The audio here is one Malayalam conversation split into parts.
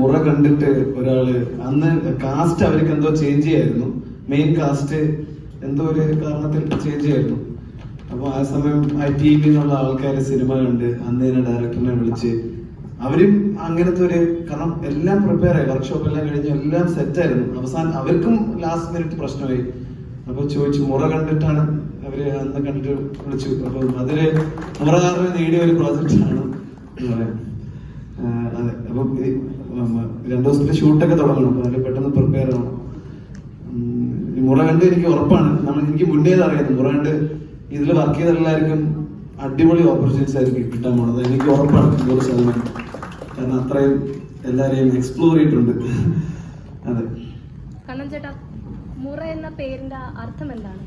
മുറ കണ്ടിട്ട് ഒരാൾ അന്ന് കാസ്റ്റ് അവർക്ക് എന്തോ ചേഞ്ച് ചെയ്യായിരുന്നു. മെയിൻ കാസ്റ്റ് എന്തോ ഒരു കാരണത്തിൽ ചേഞ്ച് ചെയ്യായിരുന്നു. അപ്പൊ ആ സമയം ആ ടി വിന്നുള്ള ആൾക്കാര് സിനിമ കണ്ട് അന്ന് തന്നെ ഡയറക്ടറിനെ വിളിച്ച് അവരും അങ്ങനത്തെ ഒരു കാരണം എല്ലാം പ്രിപ്പയർ ആയി. വർക്ക്ഷോപ്പ് എല്ലാം കഴിഞ്ഞ് എല്ലാം സെറ്റ് ആയിരുന്നു. അവസാനം അവർക്കും ലാസ്റ്റ് മിനിറ്റ് പ്രശ്നമായി. അപ്പൊ ചോദിച്ചു മുറ കണ്ടിട്ടാണ് അവർ അന്ന് കണ്ടിട്ട് വിളിച്ചു? അപ്പൊ അതിൽ മുറകാരനെ നേടിയ ഒരു പ്രോജക്റ്റ് ആണ് അതെ. അപ്പം രണ്ടു ദിവസത്തിൽ ഷൂട്ടൊക്കെ തുടങ്ങണം. അപ്പൊ അതിൽ പെട്ടെന്ന് പ്രിപ്പയർ ആവണം മുറ കണ്ട് എനിക്ക് ഉറപ്പാണ്. നമ്മൾ എനിക്ക് മുന്നേ അറിയാം. മുറ കണ്ട് ഇതിൽ വർക്ക് ചെയ്ത എല്ലാവർക്കും അടിപൊളി ഓപ്പർച്യൂണിറ്റീസ് ആയിരിക്കും കിട്ടാൻ പോണത്. എനിക്ക് ഉറപ്പാണ് നൂറ് ശതമാനം കാരണം അത്രയും എല്ലാരെയും എക്സ്പ്ലോർ ചെയ്തിട്ടുണ്ട്. അതെ. കണ്ണൻ ചേട്ടാ മുറ എന്ന പേരിന്റെ അർത്ഥം എന്താണ്?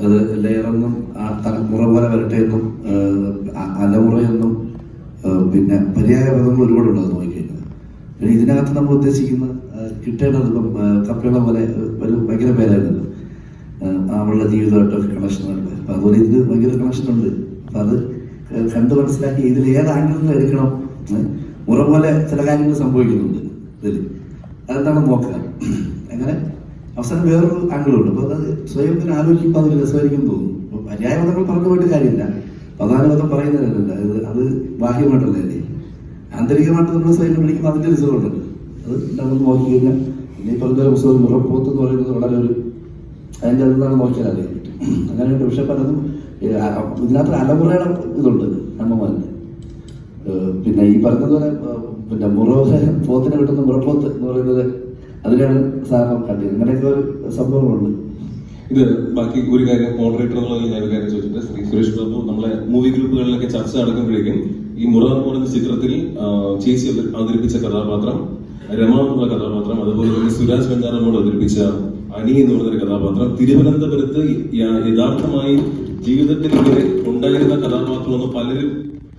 അത് ലെയറെന്നും ആ തലമുറ പോലെ വരട്ടെ എന്നും അലമുറയെന്നും ആ, പിന്നെ പര്യായ പദങ്ങൾ ഒരുപാടുണ്ട് അത് നോക്കിക്കഴിഞ്ഞാൽ. പിന്നെ ഇതിനകത്ത് നമ്മൾ ഉദ്ദേശിക്കുന്ന കിട്ടേണ്ടത് ഇപ്പം കപ്പയുടെ പോലെ ഒരു ഭയങ്കര പേരായിരുന്നല്ലോ ആ, അവളുടെ ജീവിതമായിട്ടൊക്കെ കണക്ഷൻ ഉണ്ട് അപ്പം അതുപോലെ ഇതിന് ഭയങ്കര കണക്ഷൻ ഉണ്ട്. അപ്പം അത് കണ്ട് മനസ്സിലാക്കി ഇതിൽ ഏത് ആംഗിളിൽ നിന്ന് എടുക്കണം? മുറ പോലെ ചില കാര്യങ്ങൾ സംഭവിക്കുന്നുണ്ട് ഇതിൽ. അതെന്താണ് നോക്കുക. അങ്ങനെ അവസാനം വേറൊരു ആംഗിളുണ്ട് അപ്പൊ അത് സ്വയം ഇങ്ങനെ ആലോചിക്കുമ്പോൾ അത് രസമായിരിക്കും തോന്നും അപ്പൊ പര്യായപദങ്ങൾ പറഞ്ഞു പോയിട്ട് കാര്യമില്ല. പ്രധാനപദം പറയുന്നതല്ല അത് അത് ബാഹ്യമായിട്ടല്ല അല്ലേ ആന്തരികമായിട്ട് നമ്മൾ സൈന്യം വിളിക്കുമ്പോൾ അതിന്റെ റിസൾട്ട് ഉണ്ട്. അത് നമ്മൾ നോക്കി കഴിഞ്ഞാൽ പിന്നെ ഈ പറഞ്ഞ പുസ്തകം മുറപ്പോത്ത് എന്ന് പറയുന്നത് വളരെ ഒരു അതിന്റെ അതെന്താണ് നോക്കിയാൽ അറിയാൻ പറ്റും. അങ്ങനെയുണ്ട് പക്ഷെ പലതും ഇതിനകത്ത് അലമുറയുടെ ഇതുണ്ട് അമ്മമാരുടെ. പിന്നെ ഈ പറഞ്ഞതുപോലെ പിന്നെ മുറ പോത്തിനെ കിട്ടുന്ന മുറപ്പോത്ത് എന്ന് പറയുന്നത് അതിലാണ് സാധനം കണ്ടത്. അങ്ങനെയൊക്കെ ഒരു സംഭവങ്ങളുണ്ട്. ഇത് ബാക്കി ഒരു കാര്യം മോഡറേറ്റർ എന്നുള്ള ഞാൻ ഒരു കാര്യം ചോദിച്ചിട്ട് ശ്രീ സുരേഷ് ബാബു നമ്മളെ മൂവി ഗ്രൂപ്പുകളിലൊക്കെ ചർച്ച നടക്കുമ്പോഴേക്കും ഈ മുറ എന്ന് ചിത്രത്തിൽ ചേച്ചി അവ- അവതരിപ്പിച്ച കഥാപാത്രം രമ എന്നുള്ള കഥാപാത്രം അതുപോലെ തന്നെ സുരാജ് ബഞ്ചാറമ്മോട് അവതരിപ്പിച്ച അനി എന്ന് പറയുന്ന കഥാപാത്രം തിരുവനന്തപുരത്ത് യഥാർത്ഥമായി ജീവിതത്തിൽ ഇങ്ങനെ ഉണ്ടായിരുന്ന കഥാപാത്രം എന്ന് പലരും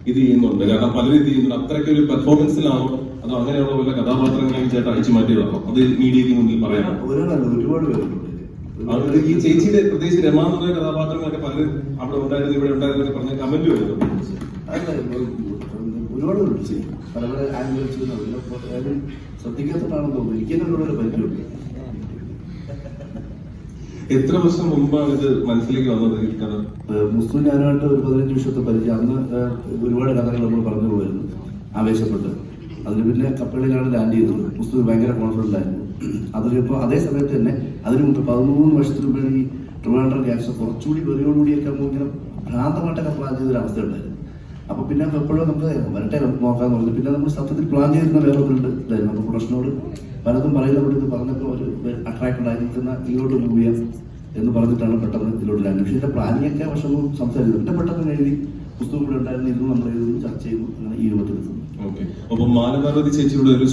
ഇത് ചെയ്യുന്നുണ്ട്. കാരണം പലരും ഇത് ചെയ്യുന്നുണ്ട്. അത്രയ്ക്ക് ഒരു പെർഫോമൻസിലാണോ അതോ അങ്ങനെയുള്ള വല്ല കഥാപാത്രങ്ങളെയും ചേട്ടൻ അയച്ചു മാറ്റിയതാണോ അത് മീഡിയയ്ക്ക് മുന്നിൽ പറയാം ഒരാളല്ല ഒരുപാട് പേരുണ്ട്. അത് ഈ ചേച്ചിയുടെ പ്രത്യേകിച്ച് രമ എന്നുള്ള കഥാപാത്രങ്ങളൊക്കെ പലരും അവിടെ ഉണ്ടായിരുന്നു ഇവിടെ ഉണ്ടായിരുന്നു പറഞ്ഞ കമന്റ് വരുന്നു ഒരു- ഒരുപാട് വിളിച്ചു. പല പല ആംഗിൾസ് ആരും ശ്രദ്ധിക്കാത്തതാണെന്ന് തോന്നുന്നു. എനിക്ക് തന്നെ ഒരുപാട് പരിചയമുണ്ട്. എത്ര വർഷം മുമ്പാണ് ഇത് മനസ്സിലേക്ക് വന്നത് മുസ്ലിം കഥ? മുസ്തു ഞാനുമായിട്ട് ഒരു പതിനഞ്ച് വർഷത്തെ പരിചയം. അന്ന് ഒരുപാട് കഥകൾ നമ്മൾ പറഞ്ഞു പോയിരുന്നു. ആവേശപ്പെട്ട്. അതിന് പിന്നെ കപ്പലിലാണ് ലാൻഡ് ചെയ്തത്. മുസ്തു ഭയങ്കര കോൺഫിഡന്റ് ആയിരുന്നു അത് ഇപ്പോൾ അതേ സമയത്ത് തന്നെ അതിന് മുമ്പ് പതിമൂന്ന് വർഷത്തിന് മുമ്പ് ഈ ട്രിവാൻഡ്രം ക്യാൻസർ കുറച്ചുകൂടി വെറിയോടുകൂടിയൊക്കെ നമുക്ക് ഇങ്ങനെ ഭ്രാന്തമായിട്ടൊക്കെ പ്ലാൻ ചെയ്തൊരു അവസ്ഥ ഉണ്ടായിരുന്നു. അപ്പൊ പിന്നെ എപ്പോഴും നമുക്ക് വരട്ടെ നമുക്ക് നോക്കാന്ന് പറഞ്ഞു പിന്നെ നമ്മൾ സത്യത്തിൽ പ്ലാൻ ചെയ്തിരുന്ന വേറെ ഒന്നുണ്ട്. ഇതായിരുന്നു നമുക്ക് പ്രശ്നോട് പലതും പറയുന്നവിടെ ഇത് പറഞ്ഞപ്പോൾ ഒരു അട്രാക്റ്റഡ് ആയി നിൽക്കുന്ന ഇതിലോട്ട് മൂവ് ചെയ്യാം എന്ന് പറഞ്ഞിട്ടാണ് പെട്ടെന്ന് ഇതിലോട്ട് ലാൻഡ് പക്ഷേ ഇതിന്റെ പ്ലാനിങ് ഒക്കെ വർഷവും സംസാരിച്ചത് പിന്നെ പെട്ടെന്ന് എഴുതി പുസ്തകം ഇവിടെ ഉണ്ടായിരുന്നു ഇതും നമ്മൾ ചർച്ച ചെയ്യുന്നു അങ്ങനെ ഈ രൂപത്തിൽ ഓക്കെ. അപ്പൊ മാനപാർവതി ചേച്ചിയുടെ ഒരു